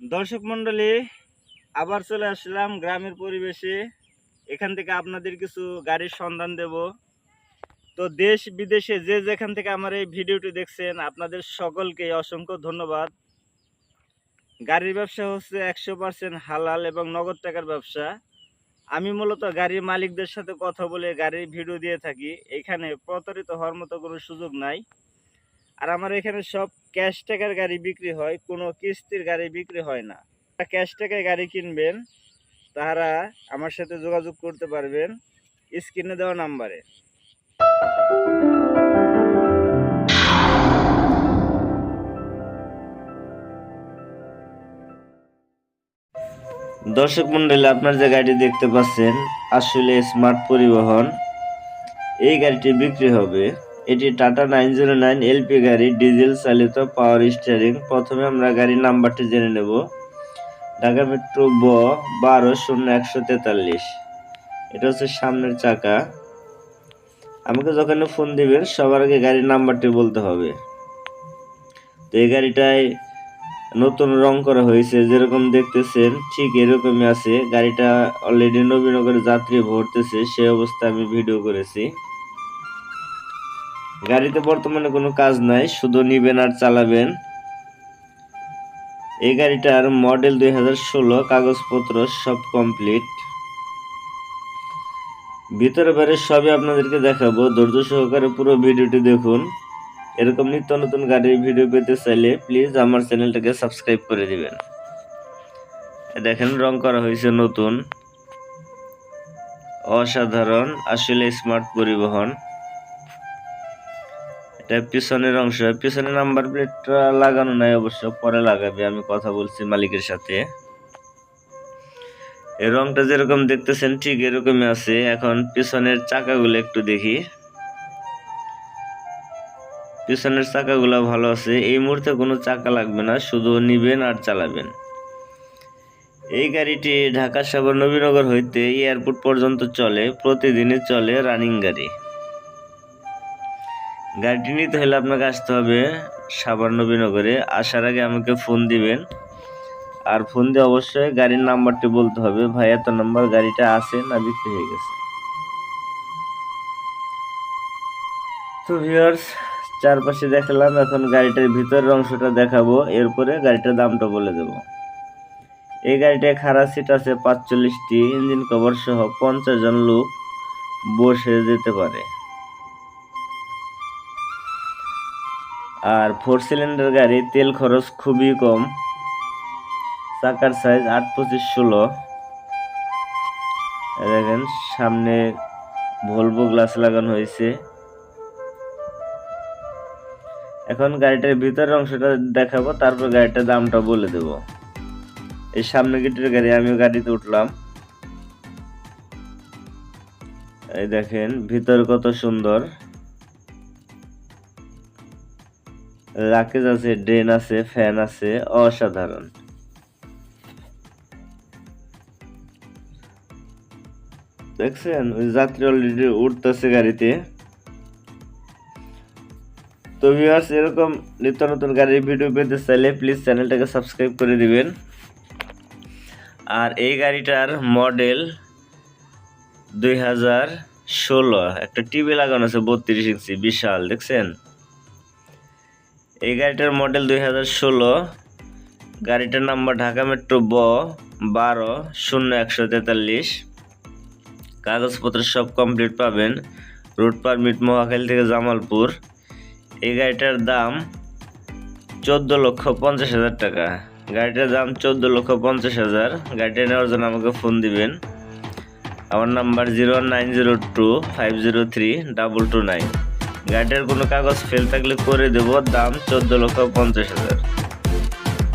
দর্শক মন্ডলী আবার চলে আসলাম গ্রামের পরিবেশে। এখান থেকে আপনাদের কিছু গাড়ির সন্ধান দেব। তো দেশ বিদেশে যে যেখান থেকে আমার এই ভিডিওটি দেখছেন, আপনাদের সকলকে অসংখ্য ধন্যবাদ। গাড়ির ব্যবসা হচ্ছে একশো পার্সেন্ট হালাল এবং নগদ টাকার ব্যবসা। আমি মূলত গাড়ির মালিকদের সাথে কথা বলে গাড়ির ভিডিও দিয়ে থাকি। এখানে প্রতারিত হওয়ার মতো কোনো সুযোগ নাই। আর আমার এখানে সব ক্যাশ টাকার গাড়ি বিক্রি হয়, কোনো কিস্তির গাড়ি বিক্রি হয় না। ক্যাশ টাকায় গাড়ি কিনবেন, তারা আমার সাথে যোগাযোগ করতে পারবেন স্ক্রিনে দেওয়া নাম্বারে। দর্শক মন্ডলী, আপনার যে গাড়ি দেখতে পাচ্ছেন, আসলে স্মার্ট পরিবহন। এই গাড়িটি বিক্রি হবে এটি Tata nine zero nine LP গাড়ি, ডিজেল চালিত পাওয়ার স্টিয়ারিং প্রথমে আমরা গাড়ির নাম্বারটি জেনে নেব। ঢাকা মেট্রো ব বারো শূন্য একশো তেতাল্লিশ। এটা হচ্ছে সামনের চাকা। আমাকে যখন ফোন দিবেন, সবার আগে গাড়ির নাম্বারটি বলতে হবে। তো এই গাড়িটায় নতুন রং করা হয়েছে, যেরকম দেখতেছেন, ঠিক এরকমই আছে। গাড়িটা অলরেডি নবীনগরে যাত্রী ভরতেছে সেই অবস্থায় আমি ভিডিও করেছি। গাড়িতে বর্তমানে কোনো কাজ নাই, শুধু নিবেন আর চালাবেন। এই গাড়িটার মডেল দুই হাজার ষোলো, কাগজপত্র সব কমপ্লিট। ভিতরে বাইরে সবই আপনাদেরকে দেখাবো, ধৈর্য সহকারে পুরো ভিডিওটি দেখুন। এরকম নিত্য নতুন গাড়ির ভিডিও পেতে চাইলে প্লিজ আমার চ্যানেলটাকে সাবস্ক্রাইব করে দিবেন। দেখেন, রং করা হয়েছে নতুন। অসাধারণ, আসলে স্মার্ট পরিবহন। এটা পিছনের অংশ। পিছনে নাম্বার প্লেটটা লাগানো নাই অবশ্য, পরে লাগাবে, আমি কথা বলছি মালিকের সাথে। এই রংটা যেরকম দেখতেছেন, ঠিক এরকমই আছে। এখন পিছনের চাকাগুলো একটু দেখি। পিছনের চাকাগুলো ভালো আছে। এই মুহূর্তে কোনো চাকা লাগবে না, শুধু নিবেন আর চালাবেন। এই গাড়িটি ঢাকা সাগর নবীনগর হইতে এয়ারপোর্ট পর্যন্ত চলে, প্রতিদিনই চলে রানিং গাড়ি। গাড়িটি নিতে হলে আপনাকে আসতে হবে সাভার নবীনগরে আসার আগে আমাকে ফোন দিবেন। আর ফোন দিয়ে অবশ্যই গাড়ির নাম্বারটি বলতে হবে। ভাই, এত নাম্বার গাড়িটা আছে না বিক্রি হয়ে গেছে? তো ভিউয়ার্স চারপাশে দেখালাম। এখন গাড়িটার ভিতরের অংশটা দেখাবো। এরপরে গাড়িটার দামটা বলে দেব। এই গাড়িটায় খারাপ সিট আছে পাঁচচল্লিশটি। ইঞ্জিন কভার সহ পঞ্চাশ জন লোক বসে যেতে পারে। আর ফোর সিলিন্ডার গাড়ি তেল খরচ খুবই কম। চাকার সাইজ আট, পঁচিশ, ষোলো। দেখেন, সামনে ভলভো গ্লাস লাগানো হয়েছে। এখন গাড়িটার ভিতরের অংশটা দেখাবো, তারপর গাড়িটার দামটা বলে দেব। এই সামনে গেটের গাড়ি আমি গাড়িতে উঠলাম। এই দেখেন, ভিতর কত সুন্দর। লাকেজ আছে, ড্রেন আছে, ফ্যান আছে, অসাধারণ। দেখছেন যাত্রী অলরেডি উঠতেছে গাড়িতে। তো ভিউয়ার্স এরকম নিত্য নতুন গাড়ির ভিডিও পেতে চাইলে প্লিজ চ্যানেলটাকে সাবস্ক্রাইব করে দিবেন। আর এই গাড়িটার মডেল দুই হাজার ষোলো, একটা টিভি লাগানো আছে, বত্রিশ ইঞ্চি, বিশাল, দেখছেন? এই গাড়িটার মডেল দুই হাজার ষোলো। গাড়িটার নাম্বার ঢাকা মেট্রো ব বারো শূন্য একশো তেতাল্লিশ। কাগজপত্র সব কমপ্লিট পাবেন। রুট পারমিট মহাখালী থেকে জামালপুর। এই গাড়িটার দাম চোদ্দ লক্ষ পঞ্চাশ হাজার টাকা। গাড়িটার দাম চোদ্দ লক্ষ পঞ্চাশ হাজার। গাড়িটা নেওয়ার জন্য আমাকে ফোন দিবেন। আমার number zero nine zero two five zero three double two nine. গাড়িটার কোনো কাগজ ফেল থাকলে করে দেব, দাম চোদ্দ লক্ষ পঞ্চাশ হাজার।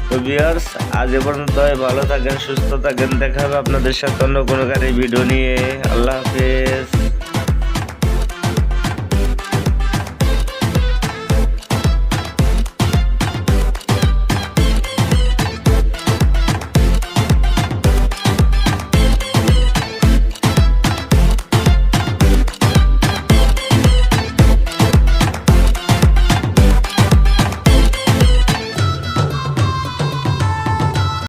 তো বিয়ার্স আজ এ পর্যন্ত ভালো থাকেন, সুস্থ থাকেন, দেখা হবে আপনাদের সাথে অন্য কোনো গাড়ির ভিডিও নিয়ে আল্লাহ হাফেজ।